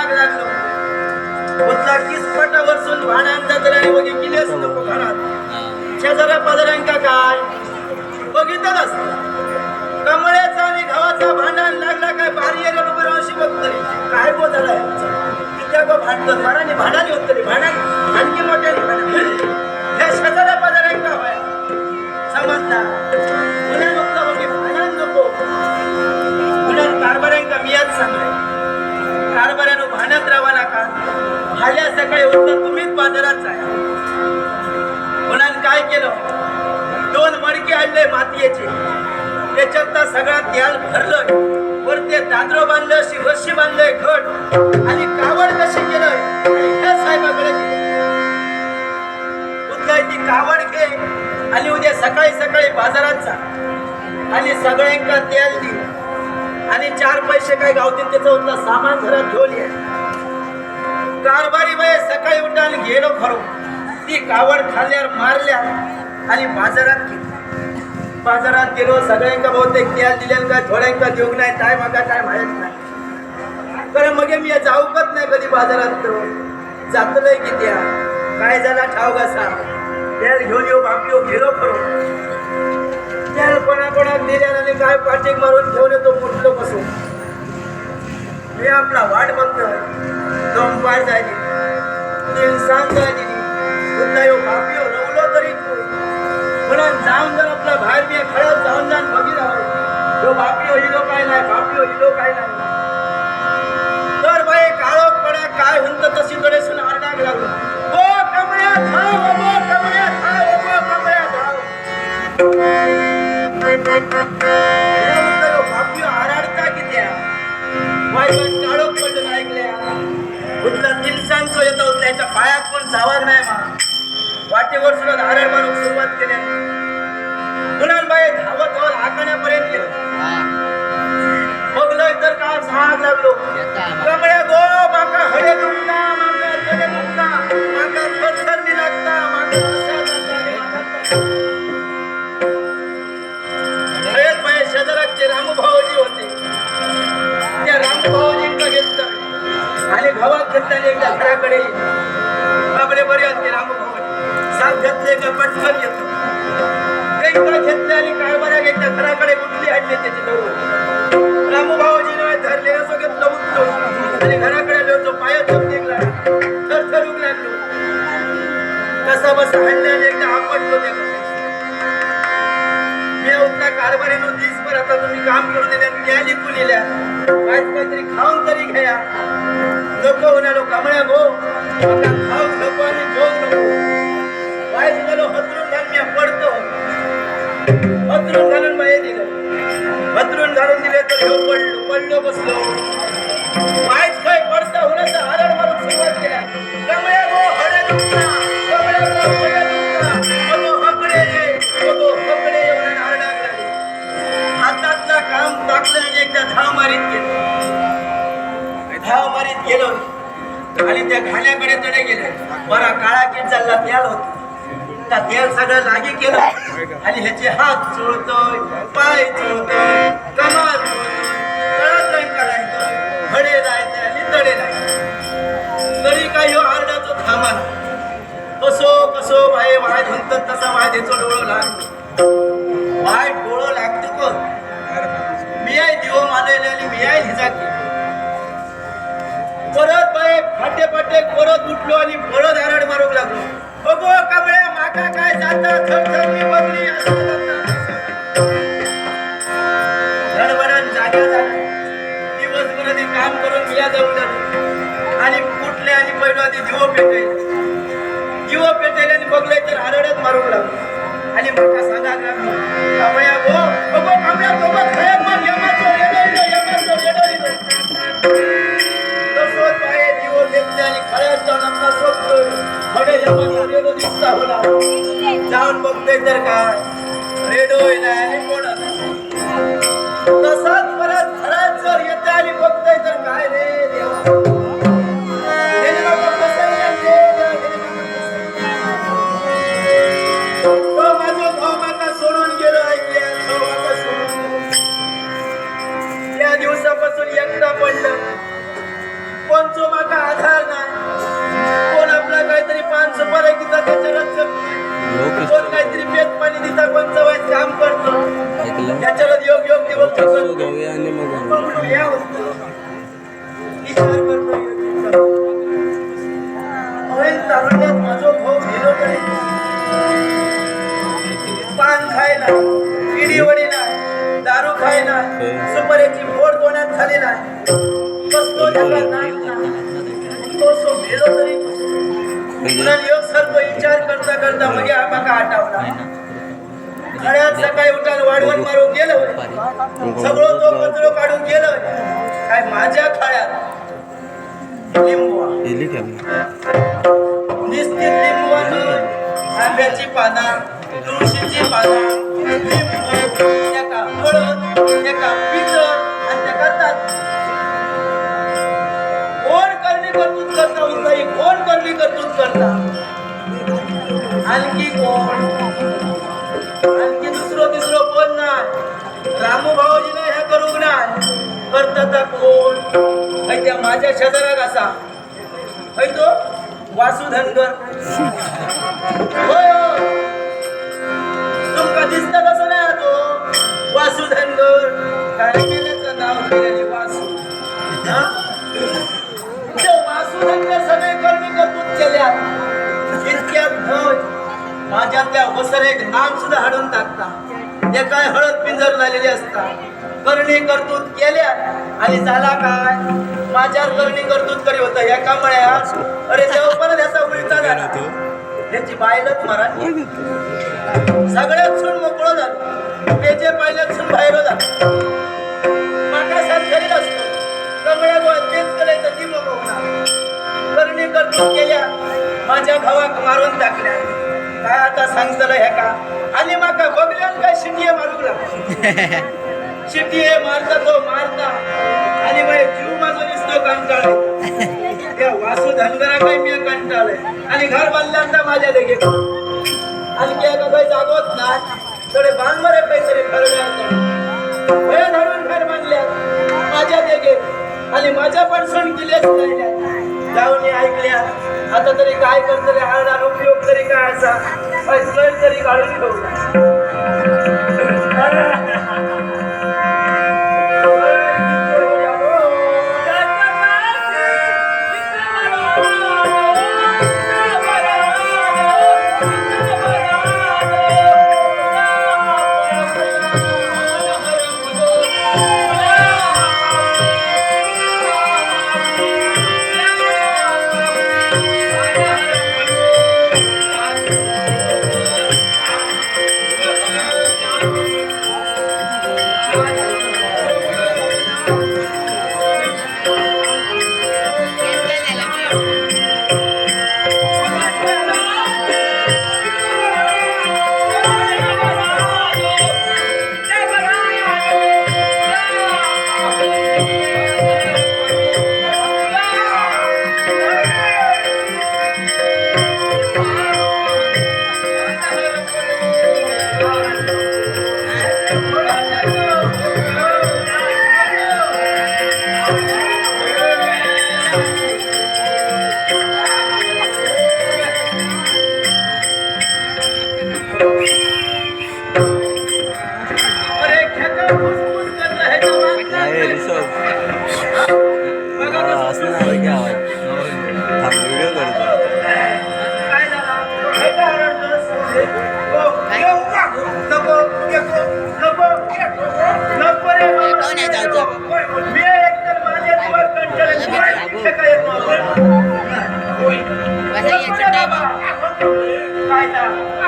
आरडाग लागलो. किसपट वरसून किलेच नको घरात. शेजाऱ्या पाजाऱ्यांका काय? बघितलं कमळ्याचा आणि गव्हाचा भांडण लागला काय? बारी येणं उभं राहून काय बोल झालाय गो भांडत माराने भांडाने होत तरी. भांडण भाज्या सकाळी उठलं तुम्हीच बाजारात जाय पुन्हा काय केलं? दोन मडके आणले मातीयेचे. त्याच्यात तर सगळा त्याल भरलं. वर ते दादरो बांधलं अशी रस्सी बांधलंय घट. आणि कावड कशी केलं? त्या साहेबाकडे उद्या ती कावड घे आणि उद्या सकाळी सकाळी बाजारात जा. आणि सगळ्यांका तेल दे. आणि चार पैसे काय गावतील त्याचं? होतं सामान घरात घेऊन ये कारभारी बाई सकाळी उठा आणि गेलो खरो. ती कावड खाल्ल्यावर मारल्या आणि बाजारात बाजारात गेलो सगळ्यांका बहुतेक तेल दिलेलं काय थोड्यांका देऊक नाही काय मागा काय माहीत नाही. कारण मग मी जाऊकच नाही कधी बाजारात तो जातलंय की त्या. काय झाला ठाव कसा तेल घेऊन येऊ बापयो गेलो खरो. त्याल कोणाकोणात दिल्या आणि काय पाठीक मारून घेऊन येतो कुठलो बसून. मी आपला वाट बघतोय. दोन पाय झाली. तीन सांग झाली पुन्हा येऊ बापयो हो, रवलो तरी तू. म्हणून जाऊन जर आपला बाहेर मी खळत जाऊन जाऊन बघी राहावं तो बापयो हो, हिलो काय नाही बापयो हो, हिलो काय नाही. तर बाई काळो पडा काय म्हणत तशी कडे सुन आरडाग लागलो. ओ कमळ्या धाव ओ कमळ्या धाव ओ कमळ्या धाव वाईट काळो पडलं ऐकल्या. कुठला दिलसांचो येतो त्याच्या पायात कोण जावाग नाही मा? वाटेवर सुद्धा धार भावात घेतल्याने घराकडे बाबरे बरे असते रामभाऊ साथ घेतले का पटकन येतो एकदा घेतले आणि कारभाऱ्या एकदा घराकडे उठली आणली त्याची जवळ रामभाऊजीने धरले असं घेतलं उठलो आणि घराकडे आलो पायात निघला. थर लागलो. कसा बस हल्ल्याने एकदा आपटलो त्या मी दिसभर आता तुम्ही काम करून दिल्या त्या लिखून दिल्या. काय काहीतरी खाऊन तरी घ्या. नको म्हणालो हो, कमळ्या गो आता खाऊ नको आणि झोप नको. वाईस झालो हतरून घाल मी पडतो. हतरून घालून बाहेर दिलं हतरून घालून दिले तर पडलो पडलो बसलो. आणि त्या घाण्याकडे तडे गेले. बरा काळा की चालला तेल होत. त्या तेल सगळं लागे केलं. आणि ह्याचे हात चोळतोय पाय चोळतोय कमाल चोळतोय आणि तडे तरी काय ह्यो आरडाचो थांबा कसो कसो बाय वाय म्हणतात तसा वाय देचो लागतो वाय डोळो लागतो कोण? मी आहे मानले आणि मी आहे हिजा परत बाय फाटे फाटे परत उठलो आणि परत आरड मारू लागलो. बघो कमळ्या माका काय जाता? थर बघली. झाला दिवसभर आधी काम करून बिया जाऊन आणि कुठले आणि पहिलो आधी दिवो पेटेल दिवो पेटेल आणि बघले तर आरडत मारू लागलो. आणि माका सांगा लागलो कमळ्या जाऊन बघतोय तर रेडो नाही आणि कोणा तसाच परत घरात जर येते आणि बघतोय तर काय रे देवा गेले पडलं पण आहे माझा आधार नाही काहीतरी पेट पाणी कोणचं वाईट काम करतो. योग योग दिवस आणि मग या होतं. विचार करतो तारुण्यात माझो भाऊ गेलो तरी पान ना दारू ना सुपारीची फोड दोण्यात खाली नाही बसतो त्याला नाक नाही. तो सो गेलो तरी. पुन्हा योग सर्व खड्यात सकाळी उठान वाढवण मारून गेलं. सगळं तो कचरो काढून गेलं. काय माझ्या खाळ्यात? लिंबू. गेली का? मी? निस्तित लिंबूवानं आंब्याची पाना तुळशीची पाना लिंबू एका हळद एका पिठ आणि त्याका ताक कोण करणी कर्तृत करता उरताई कोण करणी कर्तृत करता? आणखी कोण? करता कोण? है त्या माझ्या शेजाराक असा. हय तो वासुधनगर होय तुमका दिसता कसो नाही तो. वासुधनगर काय केल्याचं नाव केलेले वासू. हा? ते वासुधनगर सगळे कर्मी कर्तूत केल्या इतक्यात होय माझ्यातल्या वसर एक नाम सुद्धा हाडून टाकता. ते काय हळद पिंजर झालेले असता. करणी कर्तूत केल्या आणि झाला काय? माझ्यावर करणी कर्तृत करी होता. या कामळ्या अरे तेव्हा परत याचा उलटा झाला. याची बायलच मराठी सगळ्यात सून मोकळं झालं. पेचे पाहिल्यात सून बाहेर झालं. माका साथ करीत असतो कमळ्या गोळ्यात तेच करायचं ती मोकळणार करणी कर्तृत केल्या. माझ्या भावाक मारून टाकल्या. काय आता सांगतलं हे का? आणि माका बघल्यान काय शिटिये मारू लागला? शिटिये मारता तो मारता. आणि माझे जीव माझा दिसतो कंटाळ त्या वासू धनगरा काय मी कंटाळ आणि घर बांधल्यानंतर माझ्या लेगे आणखी एका काही जागवत ना थोडे बांधणारे काहीतरी खरड्या वया धरून घर बांधल्या माझ्या देगे आणि माझ्या पण सण केलेच नाही जाऊन ऐकल्या आता तरी काय करतले हाडा उपयोग तरी काय असा? तरी काढून ठेवला येतो